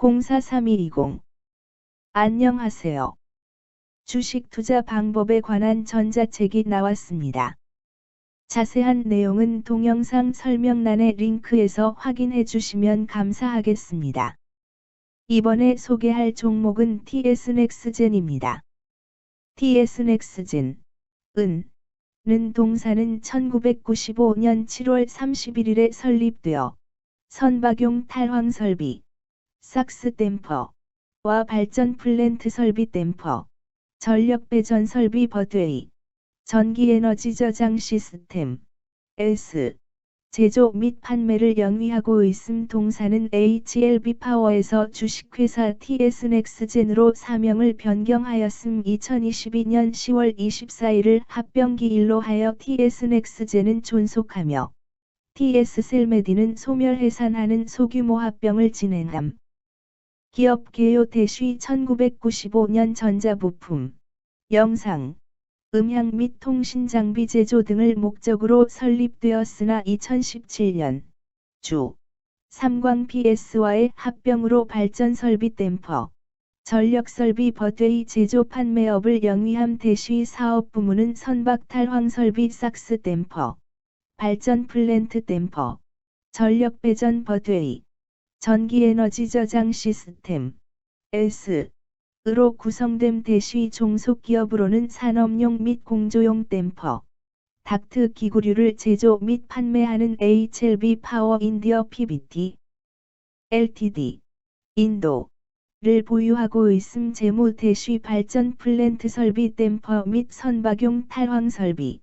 043220 안녕하세요. 주식 투자 방법에 관한 전자책이 나왔습니다. 자세한 내용은 동영상 설명란의 링크에서 확인해 주시면 감사하겠습니다. 이번에 소개할 종목은 TS넥스젠입니다. TS넥스젠, 은, 는 동사는 1995년 7월 31일에 설립되어 선박용 탈황 설비, 삭스 댐퍼, 와 발전 플랜트 설비 댐퍼, 전력 배전 설비 버드웨이, 전기 에너지 저장 시스템, S, 제조 및 판매를 영위하고 있음 동사는 HLB 파워에서 주식회사 TS넥스젠으로 사명을 변경하였음 2022년 10월 24일을 합병기일로 하여 TS넥스젠은 존속하며 TS셀메디는 소멸해산하는 소규모 합병을 진행함. 기업 개요 대쉬 1995년 전자부품, 영상, 음향 및 통신 장비 제조 등을 목적으로 설립되었으나 2017년 주 삼광 PS와의 합병으로 발전 설비 댐퍼, 전력 설비 버드웨이 제조 판매업을 영위함 대쉬 사업 부문은 선박 탈황 설비 삭스 댐퍼, 발전 플랜트 댐퍼, 전력 배전 버드웨이, 전기 에너지 저장 시스템, S, 으로 구성됨 대쉬 종속 기업으로는 산업용 및 공조용 댐퍼, 닥트 기구류를 제조 및 판매하는 HLB 파워 인디어 PBT, LTD, 인도 를 보유하고 있음 재무 대쉬 발전 플랜트 설비 댐퍼 및 선박용 탈황 설비,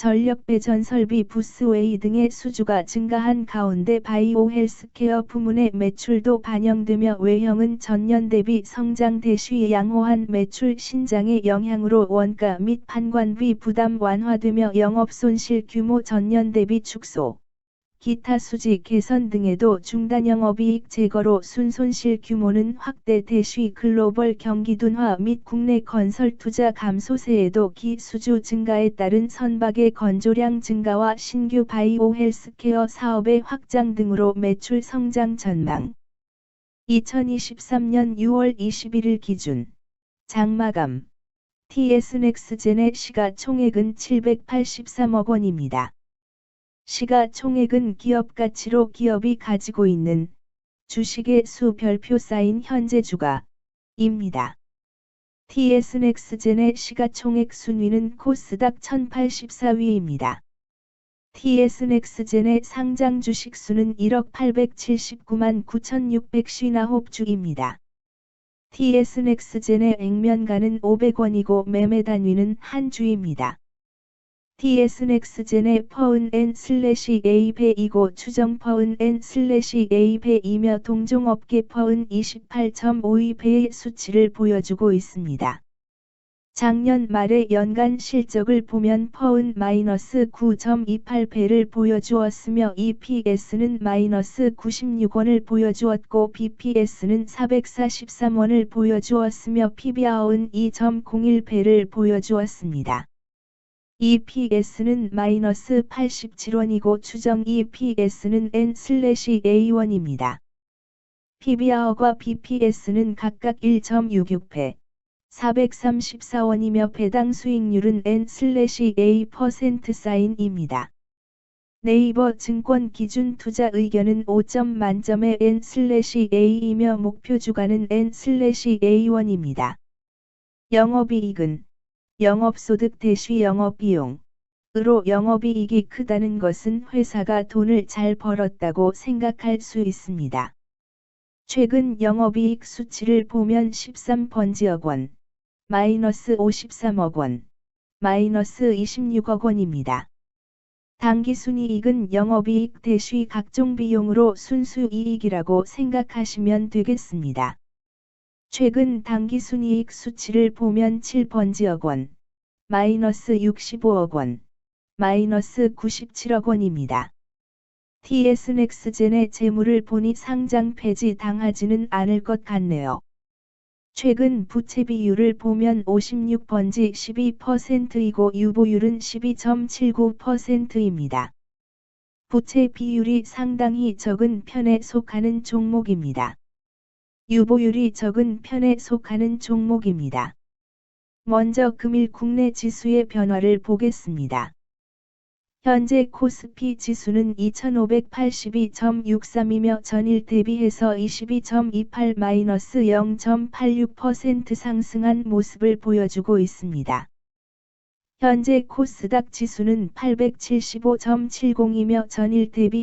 전력 배전 설비 부스웨이 등의 수주가 증가한 가운데 바이오 헬스케어 부문의 매출도 반영되며 외형은 전년 대비 성장 대쉬 양호한 매출 신장의 영향으로 원가 및 판관비 부담 완화되며 영업 손실 규모 전년 대비 축소. 기타 수지 개선 등에도 중단 영업이익 제거로 순손실 규모는 확대 대쉬 글로벌 경기 둔화 및 국내 건설 투자 감소세에도 기수주 증가에 따른 선박의 건조량 증가와 신규 바이오 헬스케어 사업의 확장 등으로 매출 성장 전망. 2023년 6월 21일 기준. 장마감. TS넥스젠의 시가총액은 783억 원입니다. 시가총액은 기업 가치로 기업이 가지고 있는 주식의 수 별표 쌓인 현재 주가입니다. TS넥스젠의 시가총액 순위는 코스닥 1084위입니다. TS넥스젠의 상장 주식 수는 1억 879만 9659주입니다. TS넥스젠의 액면가는 500원이고 매매 단위는 한 주입니다. TS넥스젠의 퍼은 N 슬래시 A배이고 추정 퍼은 N 슬래시 A배이며 동종업계 퍼은 28.52 배의 수치를 보여주고 있습니다. 작년 말의 연간 실적을 보면 퍼은 마이너스 9.28배를 보여주었으며 EPS는 마이너스 96원을 보여주었고 BPS는 443원을 보여주었으며 PBR은 2.01배를 보여주었습니다. EPS는 마이너스 87원이고 추정 EPS는 N/A1입니다. PBR과 BPS는 각각 1.66배, 434원이며 배당 수익률은 N/A% 사인입니다. 네이버 증권 기준 투자 의견은 5점 만점의 N/A이며 목표 주가는 N/A1입니다. 영업이익은 영업소득 대시 영업비용. 으로 영업이익이 크다는 것은 회사가 돈을 잘 벌었다고 생각할 수 있습니다. 최근 영업이익 수치를 보면 13번지억 원, 마이너스 53억 원, 마이너스 26억 원입니다. 당기순이익은 영업이익 대시 각종 비용으로 순수이익이라고 생각하시면 되겠습니다. 최근 당기순이익 수치를 보면 7번지억 원, 마이너스 65억 원, 마이너스 97억 원입니다. TS넥스젠의 재물을 보니 상장 폐지 당하지는 않을 것 같네요. 최근 부채 비율을 보면 56번지 12%이고 유보율은 12.79%입니다. 부채 비율이 상당히 적은 편에 속하는 종목입니다. 유보율이 적은 편에 속하는 종목입니다. 먼저 금일 국내 지수의 변화를 보겠습니다. 현재 코스피 지수는 2582.63이며 전일 대비해서 22.28-0.86% 상승한 모습을 보여주고 있습니다. 현재 코스닥 지수는 875.70이며 전일 대비해서